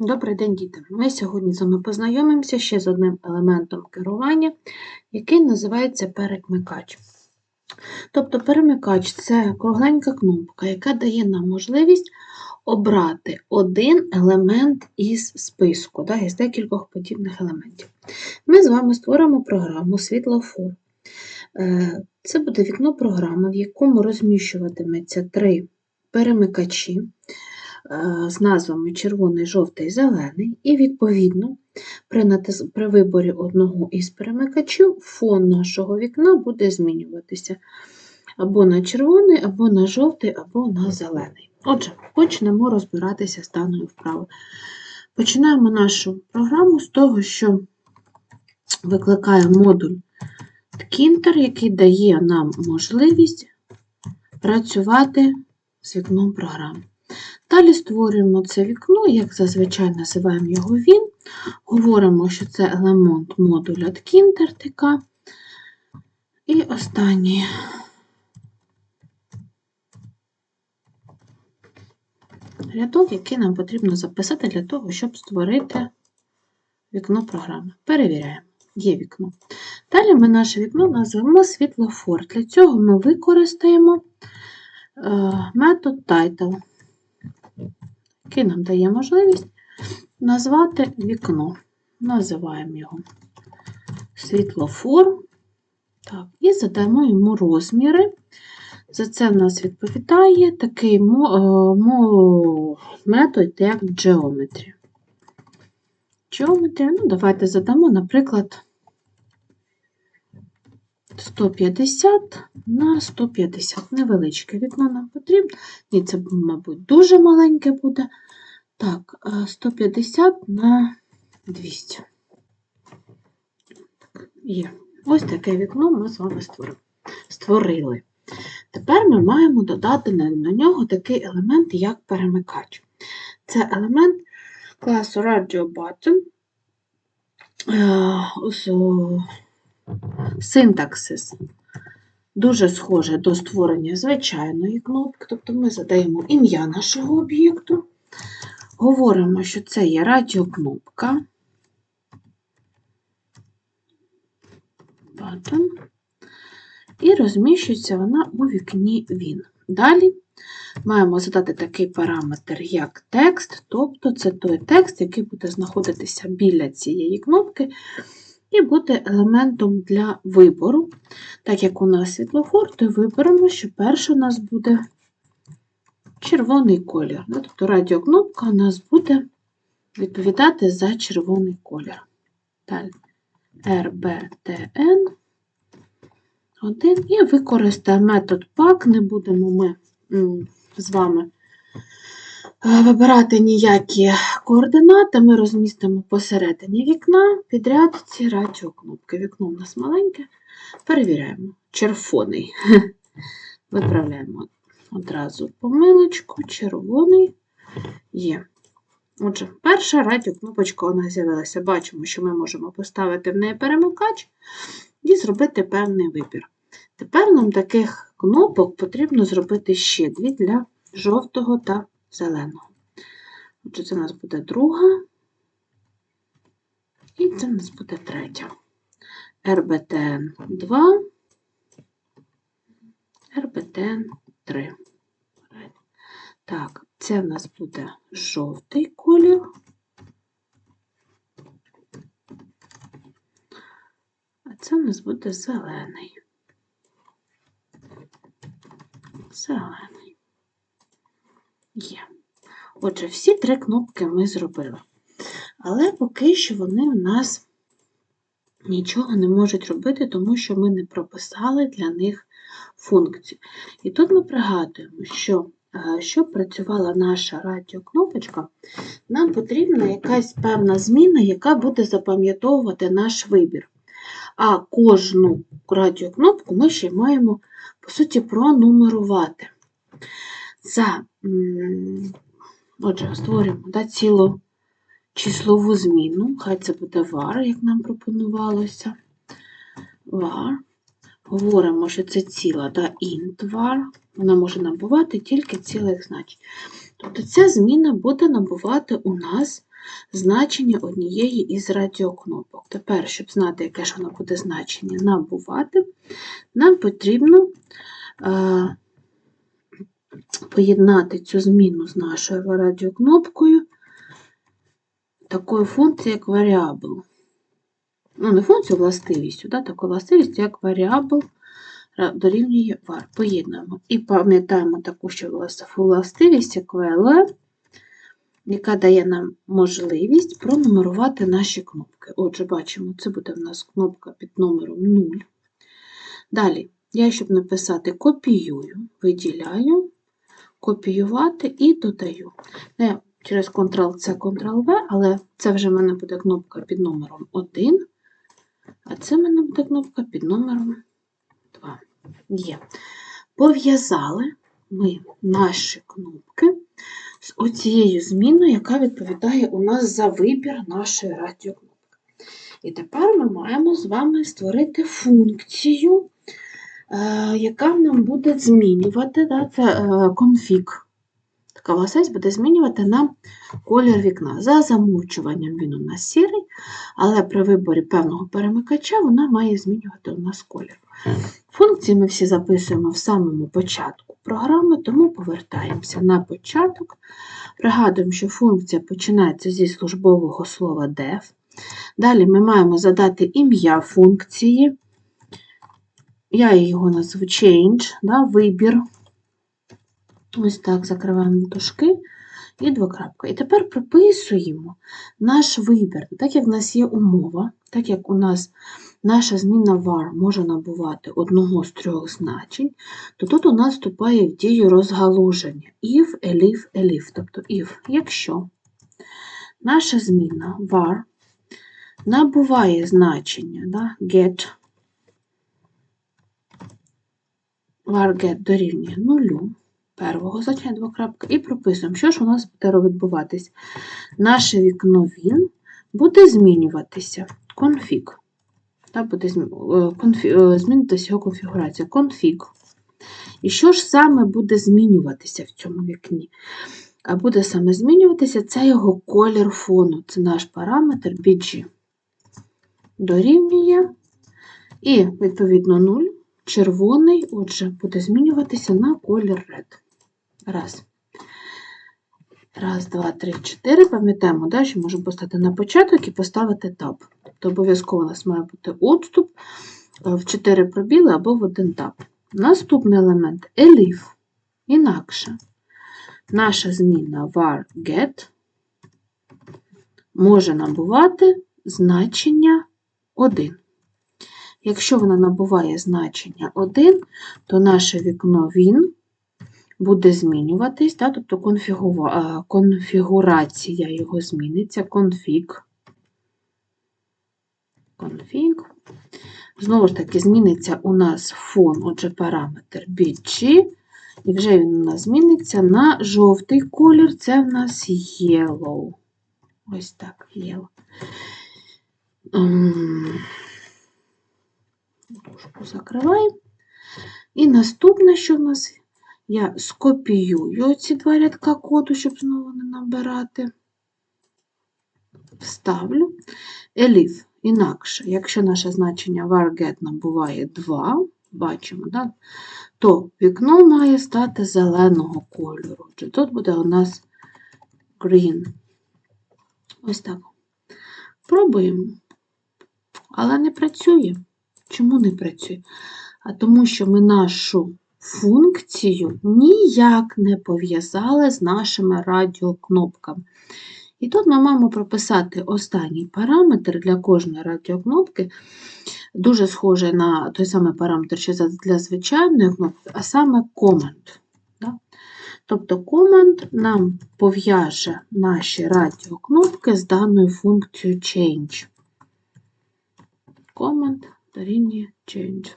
Добрий день, діти! Ми сьогодні з вами познайомимося ще з одним елементом керування, який називається перемикач. Тобто перемикач це кругленька кнопка, яка дає нам можливість обрати один елемент із списку, да, із декількох подібних елементів. Ми з вами створимо програму світлофор. Е, Це буде вікно програми, в якому розміщуватиметься три перемикачі з назвами червоний, жовтий, зелений, і, відповідно, при, натис... при виборі одного із перемикачів фон нашого вікна буде змінюватися або на червоний, або на жовтий, або на зелений. Отже, почнемо розбиратися з даною вправою. Починаємо нашу програму з того, що викликає модуль Ткінтер, який дає нам можливість працювати з вікном програми. Далі створюємо це вікно, як зазвичай називаємо його він. Говоримо, що це елемент модуля Ткінтер І останній рядок, який нам потрібно записати для того, щоб створити вікно програми. Перевіряємо. Є вікно. Далі ми наше вікно назвемо світлофор. Для цього ми використаємо е, метод title, який нам дає можливість назвати вікно. Називаємо його світлофор. Так, І задаємо йому розміри. За це в нас відповідає такий метод, як Geometry. Geometry, ну, давайте задамо, наприклад, 150 на 150. Невеличке вікно нам потрібно. Ні, це, мабуть, дуже маленьке буде. Так, 150 на 200. Так, Є. Ось таке вікно ми з вами створили. Тепер ми маємо додати на нього такий елемент, як перемикач. Це елемент класу Radio Button. Синтаксис дуже схоже до створення звичайної кнопки, тобто ми задаємо ім'я нашого об'єкту, говоримо, що це є радіокнопка. Button, і розміщується вона у вікні Він. Далі маємо задати такий параметр, як текст, тобто це той текст, який буде знаходитися біля цієї кнопки, і буде елементом для вибору. Так як у нас світлофор, то виберемо, що перше у нас буде червоний колір. Тобто радіокнопка у нас буде відповідати за червоний колір. Далі RBTN. Один. І використаємо метод PAC, не будемо ми з вами вибирати ніякі координати, ми розмістимо посередині вікна підряд ці радіокнопки. Вікно у нас маленьке. Перевіряємо. Червоний. Виправляємо одразу помилочку, червоний є. Отже, перша радіокнопочка у нас з'явилася. Бачимо, що ми можемо поставити в неї перемикач і зробити певний вибір. Тепер нам таких кнопок потрібно зробити ще дві для жовтого та зеленого. Отже, це у нас буде друга, і це у нас буде третя. РБТН 2, РБТН 3. Так, це в нас буде жовтий колір. А це в нас буде зелений. Зелений. Є. Отже, всі три кнопки ми зробили. Але поки що вони в нас нічого не можуть робити, тому що ми не прописали для них функцію. І тут ми пригадуємо, що е, щоб працювала наша радіокнопочка, нам потрібна якась певна зміна, яка буде запам'ятовувати наш вибір. А кожну радіокнопку ми ще маємо, по суті, пронумерувати. За, отже, створюємо да, цілу числову зміну, хай це буде var, як нам пропонувалося. var. Говоримо, що це ціла да, int var. Вона може набувати тільки цілих значень. Тобто ця зміна буде набувати у нас значення однієї із радіокнопок. Тепер, щоб знати, яке ж воно буде значення набувати, нам потрібно е, поєднати цю зміну з нашою радіокнопкою такою функцією, як варіабл. Ну, не функцію, властивістю, да, таку властивість, як варіабл дорівнює var. Поєднуємо. І пам'ятаємо таку ще властивість, як VLE, яка дає нам можливість пронумерувати наші кнопки. Отже, бачимо, це буде в нас кнопка під номером 0. Далі, я, щоб написати, копіюю, виділяю, копіювати і додаю. Не через Ctrl-C, Ctrl-V, але це вже в мене буде кнопка під номером 1, а це в мене буде кнопка під номером 2. Є. Пов'язали ми наші кнопки з оцією зміною, яка відповідає у нас за вибір нашої радіокнопки. І тепер ми маємо з вами створити функцію, яка нам буде змінювати, да, це е, конфіг. Така властивість буде змінювати нам колір вікна. За замовчуванням він у нас сірий, але при виборі певного перемикача вона має змінювати у нас колір. Функції ми всі записуємо в самому початку програми, тому повертаємося на початок. Пригадуємо, що функція починається зі службового слова def. Далі ми маємо задати ім'я функції. Я його назву change, да, вибір. Ось так закриваємо дужки і двокрапка. І тепер прописуємо наш вибір. Так як в нас є умова, так як у нас наша зміна var може набувати одного з трьох значень, то тут у нас вступає в дію розгалуження if, elif, elif. Тобто if, якщо наша зміна var набуває значення да, get, get дорівнює нулю, первого значення двокрапка, і прописуємо, що ж у нас буде відбуватись. Наше вікно він буде змінюватися конфіг. Та буде е, е, змінитися його конфігурація. Конфіг. І що ж саме буде змінюватися в цьому вікні? А буде саме змінюватися це його колір фону. Це наш параметр BG. Дорівнює. І, відповідно, 0. Червоний, отже, буде змінюватися на колір red. Раз. Раз, два, три, чотири. Пам'ятаємо, да, що можемо поставити на початок і поставити таб. Тобто обов'язково у нас має бути отступ е, в 4 пробіли або в один таб. Наступний елемент elif. Інакше. Наша зміна var get може набувати значення 1. Якщо вона набуває значення 1, то наше вікно він буде змінюватись, да, тобто конфігурація його зміниться, конфіг. Конфіг. Знову ж таки, зміниться у нас фон, отже, параметр BG, і вже він у нас зміниться на жовтий колір, це в нас yellow. Ось так, yellow. Дужку закриваємо. І наступне, що в нас я скопіюю ці два рядка коду, щоб знову не набирати. Вставлю. Elif. Інакше, якщо наше значення varget набуває 2, бачимо, да? то вікно має стати зеленого кольору. Тут буде у нас green. Ось так. Пробуємо. Але не працює. Чому не працює? А тому що ми нашу функцію ніяк не пов'язали з нашими радіокнопками. І тут ми маємо прописати останній параметр для кожної радіокнопки, дуже схожий на той самий параметр, що для звичайної кнопки, а саме. Да? Тобто command нам пов'яже наші радіокнопки з даною функцією change. Command дорівнює change.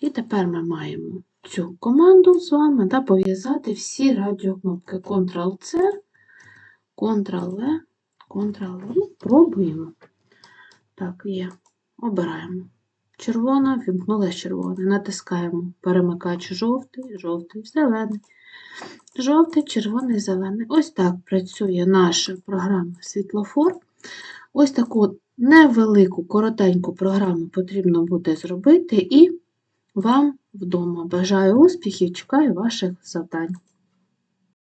І тепер ми маємо цю команду з вами да, пов'язати всі радіокнопки Ctrl-C, Ctrl-V, Ctrl-V. Пробуємо. Так, є. Обираємо. Червона, вімкнулася червона. Натискаємо перемикач жовтий, жовтий, зелений. Жовтий, червоний, зелений. Ось так працює наша програма світлофор. Ось таку невелику, коротеньку програму потрібно буде зробити і вам вдома. Бажаю успіхів, чекаю ваших завдань.